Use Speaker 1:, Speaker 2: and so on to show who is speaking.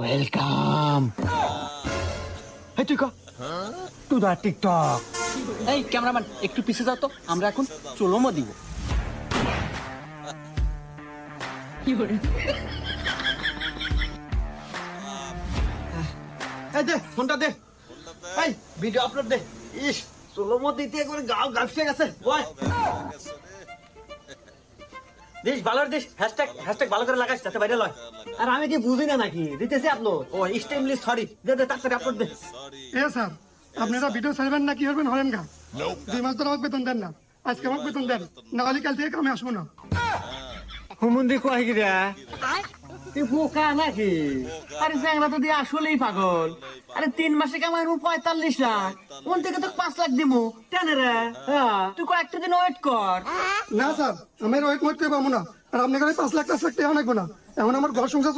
Speaker 1: Welcome এই তুই ক? To the TikTok.
Speaker 2: এই ক্যামেরাম্যান একটু পিছিয়ে যাও তো। আমরা এখন চলোমো দিব।
Speaker 1: এই দে ফোনটা দে। এই ভিডিও আপলোড দে। ইস চলো মত দিতে একবার গাও গালফে গেছে। বয়। দিস ভালো দিস হ্যাশট্যাগ হ্যাশট্যাগ ভালো করে লাগাইস যাতে বাইরে লয় আর আমি কি বুঝি না নাকি? দিতেছি আপলোড। ও এক্সট্রিমলি সরি দে দে তাড়াতাড়ি আপলোড দে।
Speaker 3: এ স্যার আপনারা ভিডিও ছাড়বেন না কি করবেন হরেন গা? দুই মাস ধরে আমাকে বেতন দেন না। আজকে আমাকে বেতন দেন। না হলে কাল থেকে কামে আসব না।
Speaker 1: হুমুন্দি কয় কি রে? তুই বোকা নাকি? আরে চ্যাংরা তো দিয়ে আসলেই পাগল। আরে তিন মাসে কামাই পঁয়তাল্লিশ লাখ। কোন থেকে তো পাঁচ লাখ দিমু। কেন রে। হ্যাঁ, তুই কয়েকটা দিন ওয়েট কর।
Speaker 3: না স্যার, আমি ওয়েট মোট করে পাবো না। আর আপনি পাঁচ লাখ পাঁচ লাখ টাকা অনেক না। এখন আমার ঘর সংসার